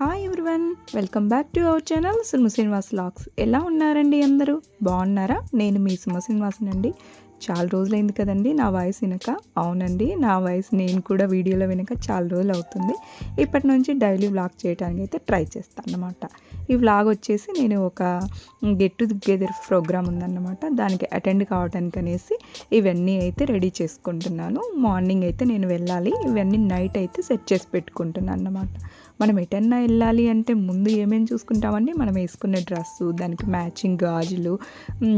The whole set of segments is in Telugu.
Hi everyone welcome back to our channel Suma Srinivas lakhs ఎలా ఉన్నారండి అందరూ? బాగున్నారా? నేను మీ సుమ శ్రీనివాసనండి చాలా రోజులైంది కదండి నా వాయిస్ వినక? అవునండి నా వాయిస్ నేను కూడా వీడియోలో వినక చాలా రోజులు అవుతుంది. ఇప్పటి నుంచి డైలీ వ్లాగ్ చేయడానికి అయితే ట్రై చేస్తాను అన్నమాట ఈ వ్లాగ్ వచ్చేసి నేను ఒక గెట్ టుగెదర్ ప్రోగ్రామ్ ఉందన్నమాట. దానికి అటెండ్ కావడానికి అనేసి ఇవన్నీ అయితే రెడీ చేసుకుంటున్నాను. మార్నింగ్ అయితే నేను వెళ్ళాలి ఇవన్నీ నైట్ అయితే సెట్ చేసి పెట్టుకుంటున్నాను అన్నమాట మనం ఎటన్నా వెళ్ళాలి అంటే ముందు ఏమేమి చూసుకుంటామండి? మనం వేసుకునే డ్రెస్సు దానికి మ్యాచింగ్ గాజులు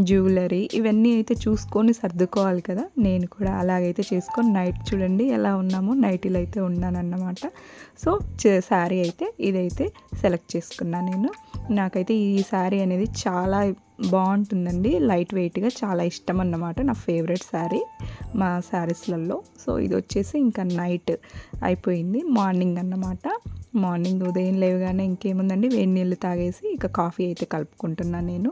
జ్యువెలరీ ఇవన్నీ అయితే చూసుకొని సర్దుకోవాలి కదా. నేను కూడా అలాగైతే చేసుకొని నైట్ చూడండి ఎలా ఉన్నామో. నైటీలో అయితే ఉన్నానన్నమాట. సో శారీ అయితే ఇదైతే సెలెక్ట్ చేసుకున్నాను నేను. నాకైతే ఈ శారీ అనేది చాలా బాగుంటుందండి. లైట్ వెయిట్గా చాలా ఇష్టం అన్నమాట. నా ఫేవరెట్ శారీ మా శారీస్లలో. సో ఇది వచ్చేసి ఇంకా నైట్ అయిపోయింది. మార్నింగ్ అన్నమాట. మార్నింగ్ ఉదయం లేవగానే ఇంకేముందండి? వేడి నీళ్ళు తాగేసి ఇక కాఫీ అయితే కలుపుకుంటున్నాను నేను.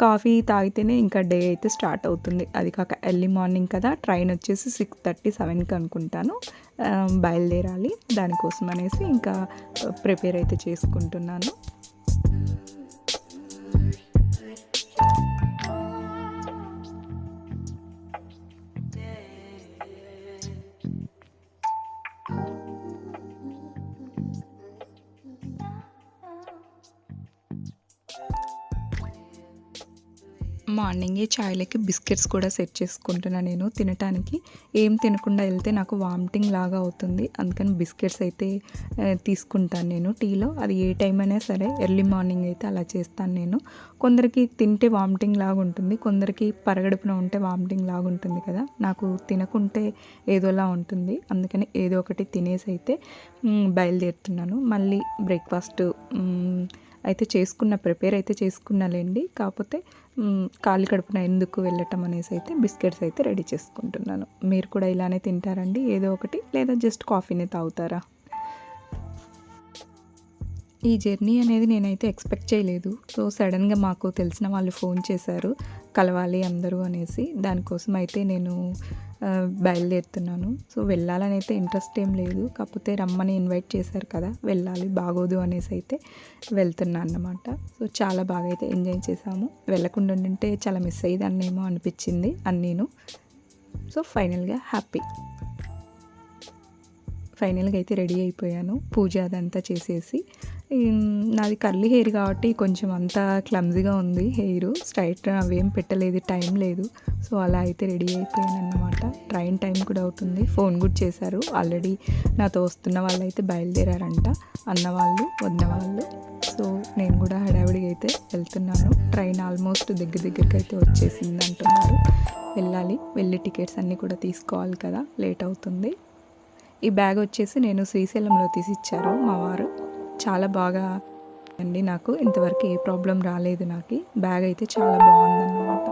కాఫీ తాగితేనే ఇంకా డే అయితే స్టార్ట్ అవుతుంది. అది కాక ఎర్లీ మార్నింగ్ కదా ట్రైన్ వచ్చేసి సిక్స్ థర్టీ సెవెన్కి అనుకుంటాను. బయలుదేరాలి. దానికోసం అనేసి ఇంకా ప్రిపేర్ అయితే చేసుకుంటున్నాను. మార్నింగే చాయ్లకి బిస్కెట్స్ కూడా సెట్ చేసుకుంటున్నా నేను తినటానికి. ఏం తినకుండా వెళ్తే నాకు వామిటింగ్ లాగా అవుతుంది. అందుకని బిస్కెట్స్ అయితే తీసుకుంటాను నేను టీలో. అది ఏ టైం అయినా సరే ఎర్లీ మార్నింగ్ అయితే అలా చేస్తాను నేను. కొందరికి తింటే వామిటింగ్ లాగా ఉంటుంది. కొందరికి పరగడుపున ఉంటే వామిటింగ్ లాగా ఉంటుంది కదా. నాకు తినకుంటే ఏదోలా ఉంటుంది. అందుకని ఏదో ఒకటి తినేసి అయితే బయలుదేరుతున్నాను. మళ్ళీ బ్రేక్ఫాస్ట్ అయితే చేసుకున్న ప్రిపేర్ అయితే చేసుకున్నాలేండి. కాకపోతే ఖాళీ కడుపున ఎందుకు వెళ్ళటం అనేసి అయితే బిస్కెట్స్ అయితే రెడీ చేసుకుంటున్నాను. మీరు కూడా ఇలానే తింటారండి ఏదో ఒకటి లేదా జస్ట్ కాఫీనే తాగుతారా? ఈ జర్నీ అనేది నేనైతే ఎక్స్పెక్ట్ చేయలేదు. సో సడన్గా మాకు తెలిసిన వాళ్ళు ఫోన్ చేశారు కలవాలి అందరూ అనేసి. దానికోసం అయితే నేను బయలుదేరుతున్నాను. సో వెళ్ళాలని అయితే ఇంట్రెస్ట్ ఏం లేదు. కాకపోతే రమ్మని ఇన్వైట్ చేశారు కదా వెళ్ళాలి బాగోదు అనేసి అయితే వెళ్తున్నాను అన్నమాట. సో చాలా బాగా అయితే ఎంజాయ్ చేసాము వెళ్ళకుండా ఉంటే చాలా మిస్ అయ్యేదాన్నేమో అనిపించింది అన్నీను. సో ఫైనల్గా హ్యాపీ. ఫైనల్గా అయితే రెడీ అయిపోయాను. పూజ అదంతా చేసేసి. నాది కర్లీ హెయిర్ కాబట్టి కొంచెం అంతా క్లమ్జీగా ఉంది హెయిర్. స్ట్రైట్ అవేం పెట్టలేదు టైం లేదు. సో అలా అయితే రెడీ అయిపోయాను అన్నమాట ట్రైన్ టైం కూడా అవుతుంది. ఫోన్ కూడా చేశారు. ఆల్రెడీ నాతో వస్తున్న వాళ్ళు అయితే బయలుదేరారంట. అన్న వాళ్ళు వాళ్ళు. సో నేను కూడా హడావిడిగా అయితే వెళ్తున్నాను. ట్రైన్ ఆల్మోస్ట్ దగ్గర దగ్గరికి అయితే వచ్చేసింది అంటున్నారు వెళ్ళాలి. వెళ్ళి టికెట్స్ అన్నీ కూడా తీసుకోవాలి కదా. లేట్ అవుతుంది. ఈ బ్యాగ్ వచ్చేసి నేను శ్రీశైలంలో తీసి ఇచ్చారు మా వారు. చాలా బాగా అండి నాకు. ఇంతవరకు ఏ ప్రాబ్లం రాలేదు నాకు. బ్యాగ్ అయితే చాలా బాగుందన్నమాట.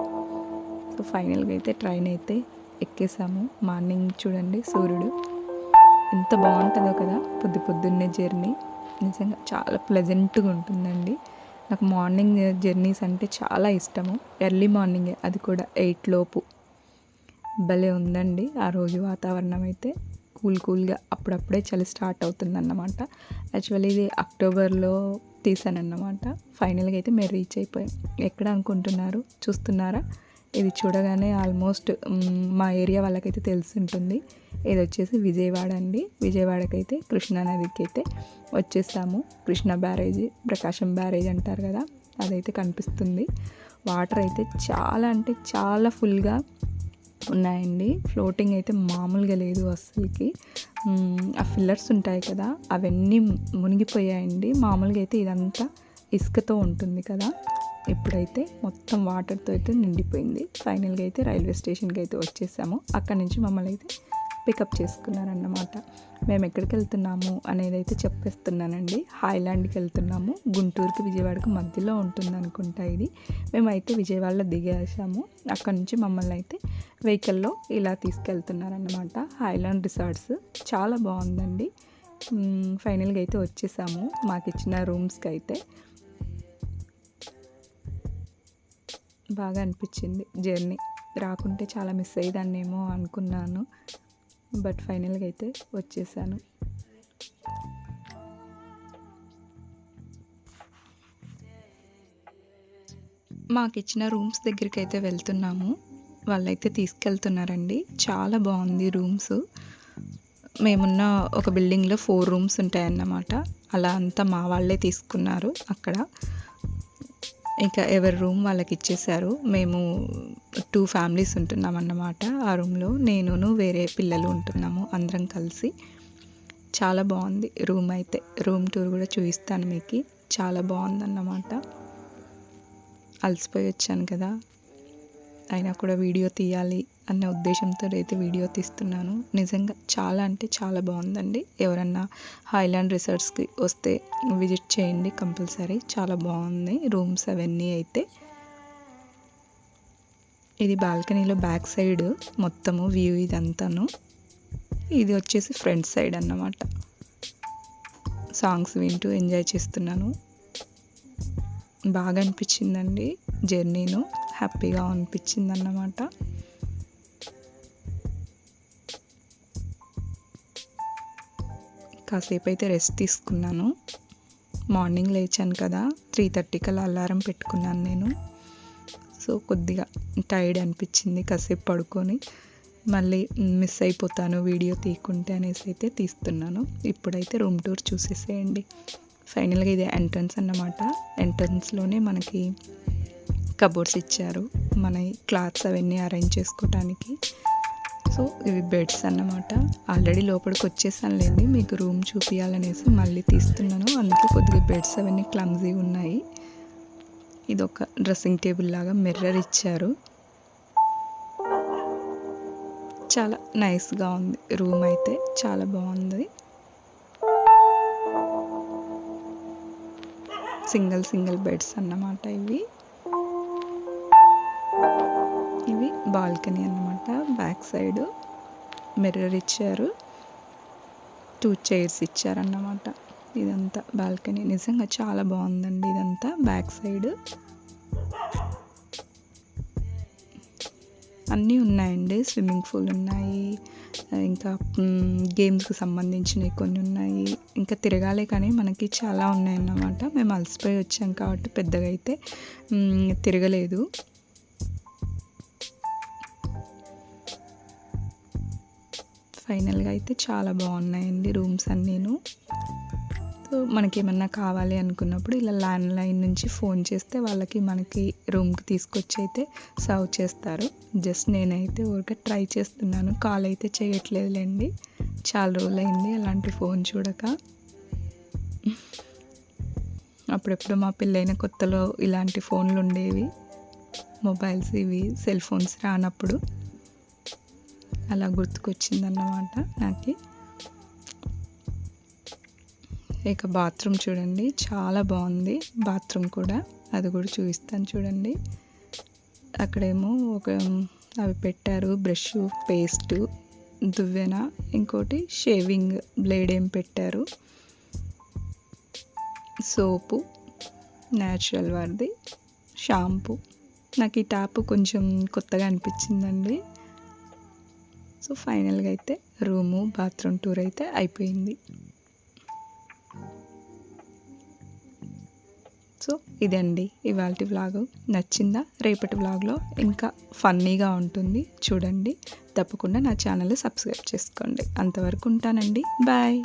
సో ఫైనల్గా అయితే ట్రైన్ అయితే ఎక్కేసాము. మార్నింగ్ చూడండి సూర్యుడు. ఎంత బాగుంటుందో కదా పొద్దు పొద్దున్నే జర్నీ. నిజంగా చాలా ప్లెజెంట్గా ఉంటుందండి. నాకు మార్నింగ్ జర్నీస్ అంటే చాలా ఇష్టము. ఎర్లీ మార్నింగే. అది కూడా ఎయిట్ లోపు. భలే ఉందండి ఆ రోజు వాతావరణం అయితే. కూల్ కూల్గా అప్పుడప్పుడే చలి స్టార్ట్ అవుతుందన్నమాట. యాక్చువల్లీ ఇది అక్టోబర్లో తీసానన్నమాట. ఫైనల్గా అయితే మేము రీచ్ అయిపోయాం. ఎక్కడ అనుకుంటున్నారు? చూస్తున్నారా? ఇది చూడగానే ఆల్మోస్ట్ మా ఏరియా వాళ్ళకైతే తెలిసి ఉంటుంది. ఇది వచ్చేసి విజయవాడ అండి. విజయవాడకైతే కృష్ణానదికి అయితే వచ్చేసాము. కృష్ణ బ్యారేజ్ ప్రకాశం బ్యారేజ్ అంటారు కదా అదైతే కనిపిస్తుంది. వాటర్ అయితే చాలా అంటే చాలా ఫుల్గా ఉన్నాయండి. ఫ్లోటింగ్ అయితే మామూలుగా లేదు అస్సలకి. ఆ ఫిల్లర్స్ ఉంటాయి కదా అవన్నీ మునిగిపోయాయండి. మామూలుగా అయితే ఇదంతా ఇసుకతో ఉంటుంది కదా. ఇప్పుడైతే మొత్తం వాటర్తో అయితే నిండిపోయింది. ఫైనల్గా అయితే రైల్వే స్టేషన్కి అయితే వచ్చేసాము. అక్కడ నుంచి మమ్మల్ని అయితే పికప్ చేసుకున్నారన్నమాట. మేము ఎక్కడికి వెళ్తున్నాము అనేది అయితే చెప్పేస్తున్నానండి. హాయ్లాండ్కి వెళ్తున్నాము. గుంటూరుకి విజయవాడకు మధ్యలో ఉంటుంది అనుకుంటా ఇది. మేమైతే విజయవాడలో దిగేసాము అక్కడ నుంచి మమ్మల్ని అయితే వెహికల్లో ఇలా తీసుకెళ్తున్నారన్నమాట. హాయ్లాండ్ రిసార్ట్స్ చాలా బాగుందండి. ఫైనల్గా అయితే వచ్చేసాము. మాకు ఇచ్చిన రూమ్స్కి అయితే బాగా అనిపించింది. జర్నీ రాకుంటే చాలా మిస్ అయ్యేదాన్నేమో అనుకున్నాను. బట్ ఫైనల్గా అయితే వచ్చేసాను. మాకిచ్చిన రూమ్స్ దగ్గరికి అయితే వెళ్తున్నాము. వాళ్ళైతే తీసుకెళ్తున్నారండి. చాలా బాగుంది రూమ్స్. మేమున్న ఒక బిల్డింగ్లో ఫోర్ రూమ్స్ ఉంటాయన్నమాట. అలా అంతా మా వాళ్ళే తీసుకున్నారు అక్కడ. ఇంకా ఎవరి రూమ్ వాళ్ళకి ఇచ్చేసారు మేము టూ ఫ్యామిలీస్ ఉంటున్నాం అన్నమాట. ఆ రూమ్లో నేనును వేరే పిల్లలు ఉంటున్నాము అందరం కలిసి. చాలా బాగుంది రూమ్ అయితే. రూమ్ టూర్ కూడా చూపిస్తాను మీకు. చాలా బాగుందన్నమాట. అలసిపోయి వచ్చాను కదా. అయినా కూడా వీడియో తీయాలి. అన్న ఉద్దేశంతో అయితే వీడియో తీస్తున్నాను. నిజంగా చాలా అంటే చాలా బాగుందండి. ఎవరన్నా హైలాండ్ రిసార్ట్స్కి వస్తే విజిట్ చేయండి కంపల్సరీ. చాలా బాగుంది. రూమ్స్ అవన్నీ అయితే. ఇది బాల్కనీలో బ్యాక్ సైడ్ మొత్తము వ్యూ ఇదంతాను. ఇది వచ్చేసి ఫ్రంట్ సైడ్ అన్నమాట. సాంగ్స్ వింటూ ఎంజాయ్ చేస్తున్నాను. బాగా అనిపించిందండి. జర్నీను హ్యాపీగా అనిపించింది అన్నమాట కాసేపు అయితే రెస్ట్ తీసుకున్నాను. మార్నింగ్ లేచాను కదా త్రీ థర్టీకి అలా అలారం పెట్టుకున్నాను నేను. సో కొద్దిగా టైర్డ్ అనిపించింది కాసేపు పడుకొని. మళ్ళీ మిస్ అయిపోతాను వీడియో తీయకుంటే అనేసి అయితే తీస్తున్నాను. ఇప్పుడైతే రూమ్ టూర్ చూసేసేయండి. ఫైనల్గా ఇది ఎంట్రన్స్ అన్నమాట. ఎంట్రన్స్లోనే మనకి కబోర్డ్స్ ఇచ్చారు. మన క్లాత్స్ అవన్నీ అరేంజ్ చేసుకోవటానికి సో ఇవి బెడ్స్ అన్నమాట. ఆల్రెడీ లోపలికి వచ్చేసానులేండి మీకు రూమ్ చూపించాలనేసి మళ్ళీ తీస్తున్నాను. అందుకే కొద్దిగా బెడ్స్ అవన్నీ క్లమ్జీ ఉన్నాయి. ఇది ఒక డ్రెస్సింగ్ టేబుల్ లాగా మిర్రర్ ఇచ్చారు. చాలా నైస్గా ఉంది రూమ్ అయితే చాలా బాగుంది. సింగిల్ సింగిల్ బెడ్స్ అన్నమాట ఇవి. బాల్కనీ అన్నమాట. బ్యాక్ సైడ్ మిర్రర్ ఇచ్చారు. టూ చైర్స్ ఇచ్చారన్నమాట. ఇదంతా బాల్కనీ. నిజంగా చాలా బాగుందండి ఇదంతా. బ్యాక్ సైడ్ అన్నీ ఉన్నాయండి. స్విమ్మింగ్ పూల్ ఉన్నాయి. ఇంకా గేమ్స్కి సంబంధించినవి కొన్ని ఉన్నాయి. ఇంకా తిరగాలే కానీ మనకి చాలా ఉన్నాయన్నమాట. మేము అలసిపోయి వచ్చాం కాబట్టి పెద్దగా అయితే తిరగలేదు. ఫైనల్గా అయితే చాలా బాగున్నాయండి రూమ్స్ అన్నీను సో మనకేమన్నా కావాలి అనుకున్నప్పుడు ఇలా ల్యాండ్ లైన్ నుంచి ఫోన్ చేస్తే వాళ్ళకి మనకి రూమ్కి తీసుకొచ్చి అయితే సర్వ్ చేస్తారు. జస్ట్ నేనైతే ఊరికే ట్రై చేస్తున్నాను. కాల్ అయితే చేయట్లేదులేండి. చాలా రోజులైంది అలాంటి ఫోన్ చూడక. అప్పుడెప్పుడు మా పెళ్ళైన కొత్తలో ఇలాంటి ఫోన్లు ఉండేవి మొబైల్స్ ఇవి సెల్ ఫోన్స్ రానప్పుడు. అలా గుర్తుకొచ్చిందన్నమాట నాకు. ఇక బాత్రూమ్ చూడండి చాలా బాగుంది బాత్రూమ్ కూడా. అది కూడా చూపిస్తాను చూడండి. అక్కడేమో ఒక అవి పెట్టారు బ్రష్ పేస్ట్ దువ్వెన ఇంకోటి షేవింగ్ బ్లేడ్ ఏం పెట్టారు. సోపు న్యాచురల్ వారిది షాంపూ. నాకు ఈ ట్యాప్ కొంచెం కొత్తగా అనిపించిందండి. సో ఫైనల్గా అయితే రూము బాత్రూమ్ టూర్ అయితే అయిపోయింది. సో ఇదండి ఇవాళ వ్లాగ్. నచ్చిందా? రేపటి వ్లాగ్లో ఇంకా ఫన్నీగా ఉంటుంది. చూడండి. తప్పకుండా నా ఛానల్ సబ్స్క్రైబ్ చేసుకోండి. అంతవరకు ఉంటానండి. బాయ్.